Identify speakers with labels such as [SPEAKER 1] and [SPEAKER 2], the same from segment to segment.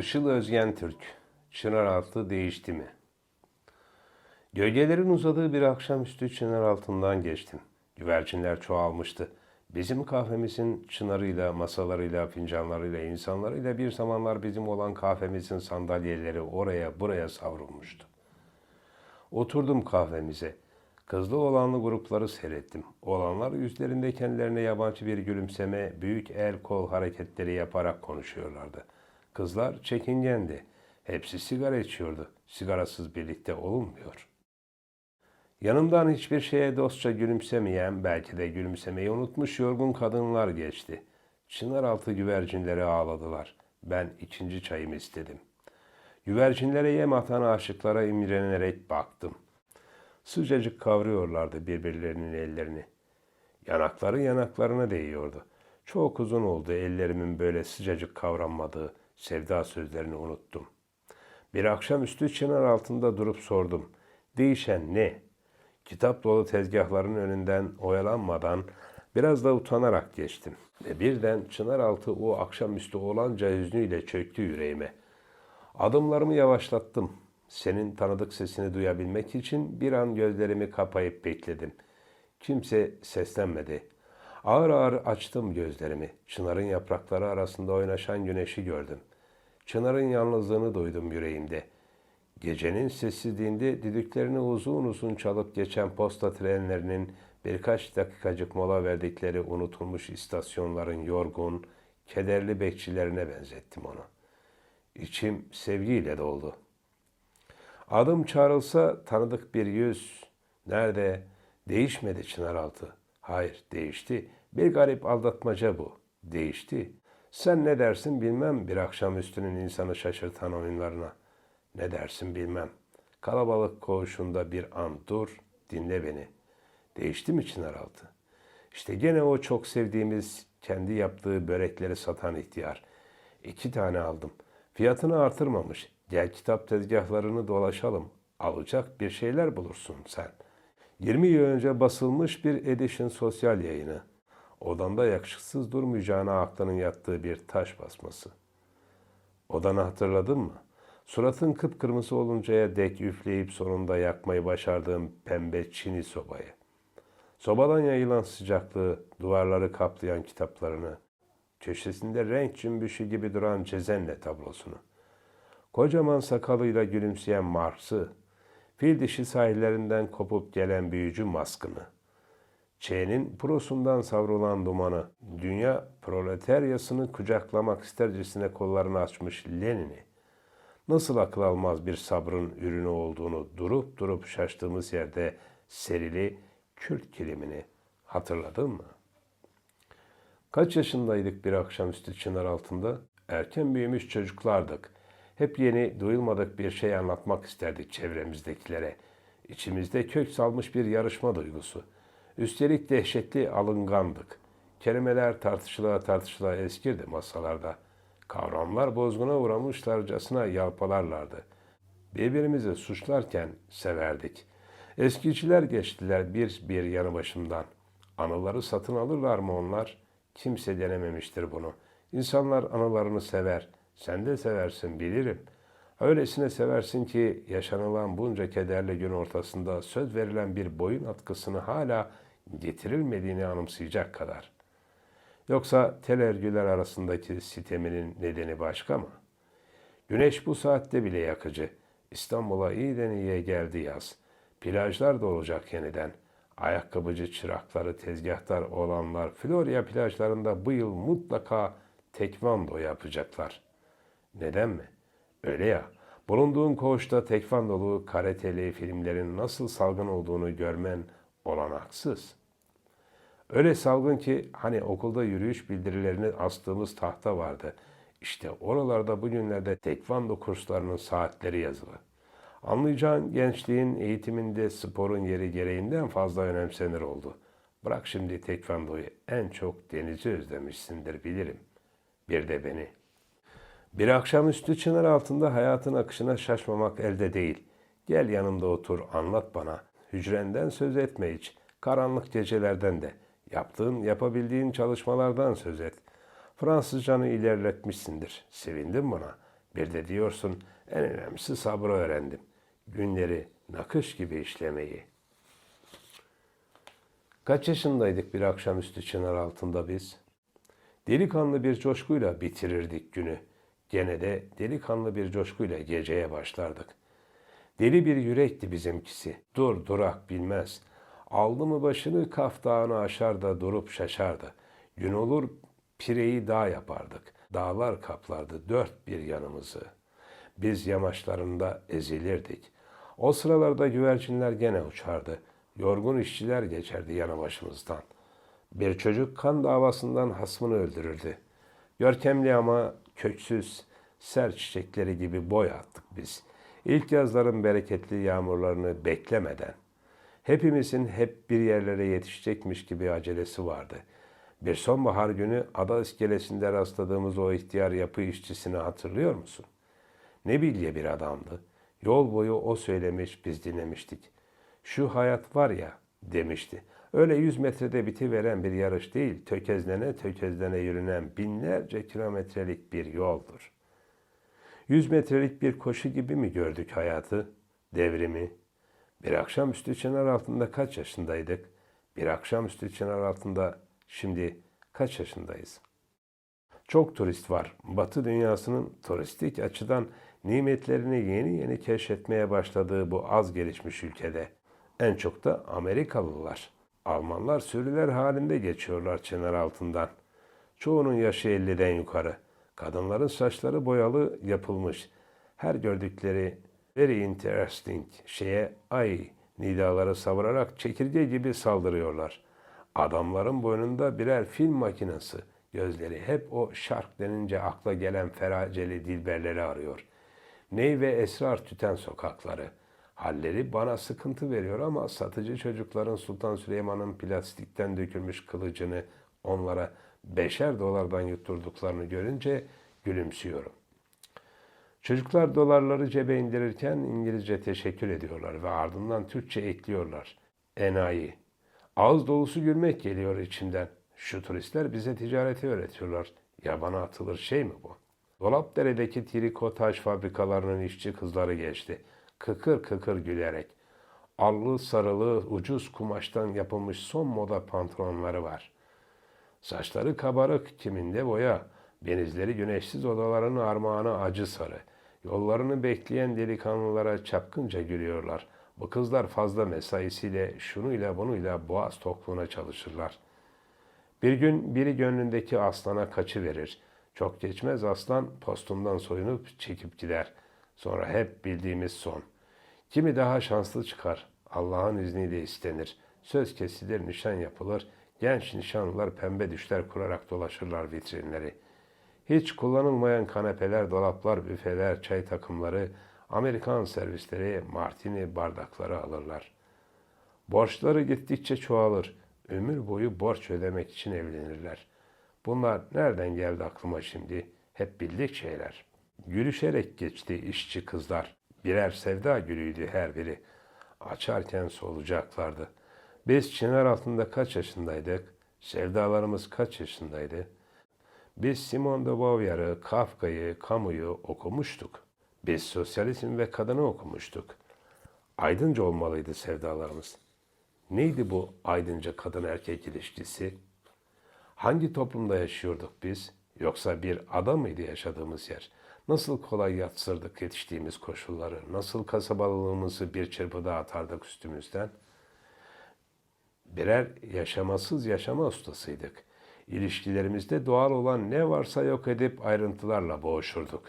[SPEAKER 1] Işıl Özgen Türk, Çınaraltı değişti mi? Gölgelerin uzadığı bir akşamüstü çınar altından geçtim. Güvercinler çoğalmıştı. Bizim kahvemizin çınarıyla, masalarıyla, fincanlarıyla, insanlarıyla bir zamanlar bizim olan kahvemizin sandalyeleri oraya buraya savrulmuştu. Oturdum kahvemize. Kızlı olanlı grupları seyrettim. Olanlar yüzlerinde kendilerine yabancı bir gülümseme, büyük el kol hareketleri yaparak konuşuyorlardı. Kızlar çekingendi. Hepsi sigara içiyordu. Sigarasız birlikte olunmuyor. Yanımdan hiçbir şeye dostça gülümsemeyen, belki de gülümsemeyi unutmuş yorgun kadınlar geçti. Çınar altı güvercinleri ağladılar. Ben ikinci çayımı istedim. Güvercinlere yem atan aşıklara imrenerek baktım. Sıcacık kavruyorlardı birbirlerinin ellerini. Yanakları yanaklarına değiyordu. Çok uzun oldu ellerimin böyle sıcacık kavranmadığı sevda sözlerini unuttum. Bir akşamüstü çınar altında durup sordum. Değişen ne? Kitap dolu tezgahların önünden oyalanmadan biraz da utanarak geçtim. Ve birden çınar altı o akşamüstü olanca hüznüyle çöktü yüreğime. Adımlarımı yavaşlattım. Senin tanıdık sesini duyabilmek için bir an gözlerimi kapayıp bekledim. Kimse seslenmedi. Ağır ağır açtım gözlerimi. Çınarın yaprakları arasında oynaşan güneşi gördüm. Çınarın yalnızlığını duydum yüreğimde. Gecenin sessizliğinde düdüklerini uzun uzun çalıp geçen posta trenlerinin birkaç dakikacık mola verdikleri unutulmuş istasyonların yorgun, kederli bekçilerine benzettim onu. İçim sevgiyle doldu. Adım çağrılsa tanıdık bir yüz. Nerede? Değişmedi Çınaraltı. Hayır, değişti. Bir garip aldatmaca bu. Değişti. Sen ne dersin bilmem bir akşamüstünün insanı şaşırtan oyunlarına. Ne dersin bilmem. Kalabalık koğuşunda bir an dur, dinle beni. Değişti mi Çınaraltı? İşte gene o çok sevdiğimiz kendi yaptığı börekleri satan ihtiyar. İki tane aldım. Fiyatını artırmamış. Gel kitap tezgahlarını dolaşalım. Alacak bir şeyler bulursun sen. 20 yıl önce basılmış bir Edition sosyal yayını. Odanda yakışıksız durmayacağına aklının yattığı bir taş basması. Odanı hatırladın mı? Suratın kıpkırmızı oluncaya dek üfleyip sonunda yakmayı başardığım pembe çini sobayı. Sobadan yayılan sıcaklığı, duvarları kaplayan kitaplarını, köşesinde renk cümbüşü gibi duran Cezenle tablosunu, kocaman sakalıyla gülümseyen Mars'ı, fil dişi sahillerinden kopup gelen büyücü maskını, Ç'nin prosundan savrulan dumanı, dünya proletaryasını kucaklamak istercesine kollarını açmış Lenin'i, nasıl akıl almaz bir sabrın ürünü olduğunu durup durup şaştığımız yerde serili Kürt kilimini hatırladın mı? Kaç yaşındaydık bir akşamüstü çınar altında? Erken büyümüş çocuklardık. Hep yeni, duyulmadık bir şey anlatmak isterdik çevremizdekilere. İçimizde kök salmış bir yarışma duygusu. Üstelik dehşetli alıngandık. Kelimeler tartışıla tartışıla eskirdi masalarda. Kavramlar bozguna uğramışlarcasına yalpalarlardı. Birbirimizi suçlarken severdik. Eskiciler geçtiler bir bir yanı başımdan. Anıları satın alırlar mı onlar? Kimse denememiştir bunu. İnsanlar anılarını sever. Sen de seversin bilirim. Öylesine seversin ki yaşanılan bunca kederli gün ortasında söz verilen bir boyun atkısını hala getirilmediğini anımsayacak kadar. Yoksa tel örgüler arasındaki siteminin nedeni başka mı? Güneş bu saatte bile yakıcı. İstanbul'a iyiden iyiye geldi yaz. Plajlar da olacak yeniden. Ayakkabıcı çırakları, tezgahtar olanlar Florya plajlarında bu yıl mutlaka tekvando yapacaklar. Neden mi? Öyle ya. Bulunduğun koğuşta tekvandolu, karateli filmlerin nasıl salgın olduğunu görmen olanaksız. Öyle salgın ki hani okulda yürüyüş bildirilerini astığımız tahta vardı. İşte oralarda bugünlerde tekvando kurslarının saatleri yazılı. Anlayacağın gençliğin eğitiminde sporun yeri gereğinden fazla önemsenir oldu. Bırak şimdi tekvandoyu en çok denizi özlemişsindir bilirim. Bir de beni. Bir akşamüstü çınar altında hayatın akışına şaşmamak elde değil. Gel yanımda otur anlat bana. Hücrenden söz etme hiç. Karanlık gecelerden de. Yaptığın, yapabildiğin çalışmalardan söz et. Fransızcanı ilerletmişsindir. Sevindim buna. Bir de diyorsun en önemlisi sabrı öğrendim. Günleri nakış gibi işlemeyi. Kaç yaşındaydık bir akşamüstü çınar altında biz? Delikanlı bir coşkuyla bitirirdik günü. Gene de delikanlı bir coşkuyla geceye başlardık. Deli bir yürekti bizimkisi. Dur durak bilmez. Aldı mı başını kaf dağını aşar da durup şaşardı. Gün olur pireyi dağ yapardık. Dağlar kaplardı dört bir yanımızı. Biz yamaçlarında ezilirdik. O sıralarda güvercinler gene uçardı. Yorgun işçiler geçerdi yanı başımızdan. Bir çocuk kan davasından hasmını öldürürdü. Görkemli ama köksüz, ser çiçekleri gibi boy attık biz. İlk yazların bereketli yağmurlarını beklemeden. Hepimizin hep bir yerlere yetişecekmiş gibi acelesi vardı. Bir sonbahar günü ada iskelesinde rastladığımız o ihtiyar yapı işçisini hatırlıyor musun? Ne bilye bir adamdı. Yol boyu o söylemiş, biz dinlemiştik. Şu hayat var ya demişti. Öyle yüz metrede bitiveren bir yarış değil, tökezlene tökezlene yürünen binlerce kilometrelik bir yoldur. Yüz metrelik bir koşu gibi mi gördük hayatı, devrimi? Bir akşamüstü çınar altında kaç yaşındaydık? Bir akşamüstü çınar altında şimdi kaç yaşındayız? Çok turist var. Batı dünyasının turistik açıdan nimetlerini yeni yeni keşfetmeye başladığı bu az gelişmiş ülkede. En çok da Amerikalılar. Almanlar sürüler halinde geçiyorlar çınar altından. Çoğunun yaşı 50'den yukarı. Kadınların saçları boyalı yapılmış. Her gördükleri very interesting şeye ay nidaları savurarak çekirge gibi saldırıyorlar. Adamların boynunda birer film makinesi. Gözleri hep o şark denince akla gelen feraceli dilberleri arıyor. Ney ve esrar tüten sokakları. Halleri bana sıkıntı veriyor ama satıcı çocukların Sultan Süleyman'ın plastikten dökülmüş kılıcını onlara beşer dolardan yutturduklarını görünce gülümsüyorum. Çocuklar dolarları cebe indirirken İngilizce teşekkür ediyorlar ve ardından Türkçe ekliyorlar. Enayi. Ağız dolusu gülmek geliyor içimden. Şu turistler bize ticareti öğretiyorlar. Yabana atılır şey mi bu? Dolapdere'deki trikotaj fabrikalarının işçi kızları geçti. Kıkır kıkır gülerek. Allı sarılı ucuz kumaştan yapılmış son moda pantolonları var. Saçları kabarık, kiminde boya. Benizleri güneşsiz odaların armağanı acı sarı. Yollarını bekleyen delikanlılara çapkınca gülüyorlar. Bu kızlar fazla mesaisiyle şunuyla bunuyla boğaz tokluğuna çalışırlar. Bir gün biri gönlündeki aslana kaçı verir. Çok geçmez aslan postundan soyunup çekip gider. Sonra hep bildiğimiz son. Kimi daha şanslı çıkar. Allah'ın izniyle istenir. Söz kesilir, nişan yapılır. Genç nişanlılar pembe düşler kurarak dolaşırlar vitrinleri. Hiç kullanılmayan kanepeler, dolaplar, büfeler, çay takımları, Amerikan servisleri, martini bardakları alırlar. Borçları gittikçe çoğalır. Ömür boyu borç ödemek için evlenirler. Bunlar nereden geldi aklıma şimdi? Hep bildik şeyler. Gülüşerek geçti işçi kızlar. Birer sevda gülüydü her biri. Açarken solacaklardı. Biz çınar altında kaç yaşındaydık? Sevdalarımız kaç yaşındaydı? Biz Simone de Beauvoir'ı, Kafka'yı, Camus'u okumuştuk. Biz sosyalizm ve kadını okumuştuk. Aydınca olmalıydı sevdalarımız. Neydi bu aydınca kadın erkek ilişkisi? Hangi toplumda yaşıyorduk biz? Yoksa bir ada mıydı yaşadığımız yer? Nasıl kolay yatsırdık yetiştiğimiz koşulları? Nasıl kasabalığımızı bir çırpıda atardık üstümüzden? Birer yaşamasız yaşama ustasıydık. İlişkilerimizde doğal olan ne varsa yok edip ayrıntılarla boğuşurduk.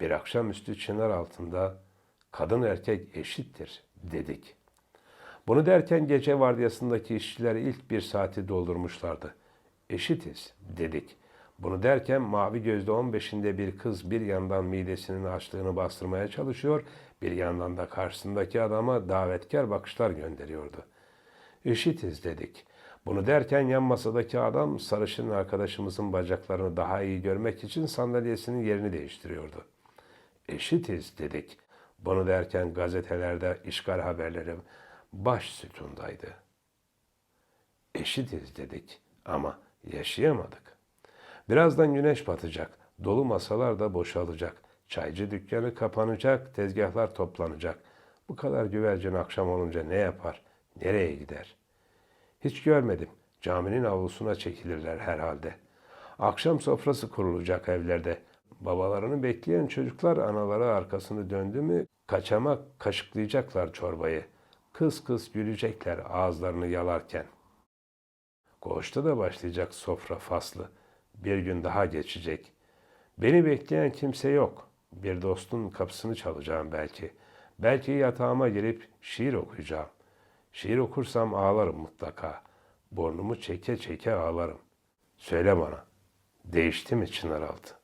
[SPEAKER 1] Bir akşamüstü çınar altında kadın erkek eşittir dedik. Bunu derken gece vardiyasındaki işçiler ilk bir saati doldurmuşlardı. Eşitiz dedik. Bunu derken mavi gözlü 15'inde bir kız bir yandan midesinin açlığını bastırmaya çalışıyor, bir yandan da karşısındaki adama davetkar bakışlar gönderiyordu. Eşitiz dedik. Bunu derken yan masadaki adam sarışın arkadaşımızın bacaklarını daha iyi görmek için sandalyesinin yerini değiştiriyordu. Eşitiz dedik. Bunu derken gazetelerde işgal haberleri baş sütundaydı. Eşitiz dedik ama yaşayamadık. Birazdan güneş batacak. Dolu masalar da boşalacak. Çaycı dükkanı kapanacak, tezgahlar toplanacak. Bu kadar güvercin akşam olunca ne yapar? Nereye gider? Hiç görmedim. Caminin avlusuna çekilirler herhalde. Akşam sofrası kurulacak evlerde. Babalarını bekleyen çocuklar anaları arkasını döndü mü kaçamak kaşıklayacaklar çorbayı. Kız kız gülecekler ağızlarını yalarken. Koğuşta da başlayacak sofra faslı. Bir gün daha geçecek. Beni bekleyen kimse yok. Bir dostun kapısını çalacağım belki. Belki yatağıma girip şiir okuyacağım. Şiir okursam ağlarım mutlaka. Burnumu çeke çeke ağlarım. Söyle bana, değişti mi Çınaraltı?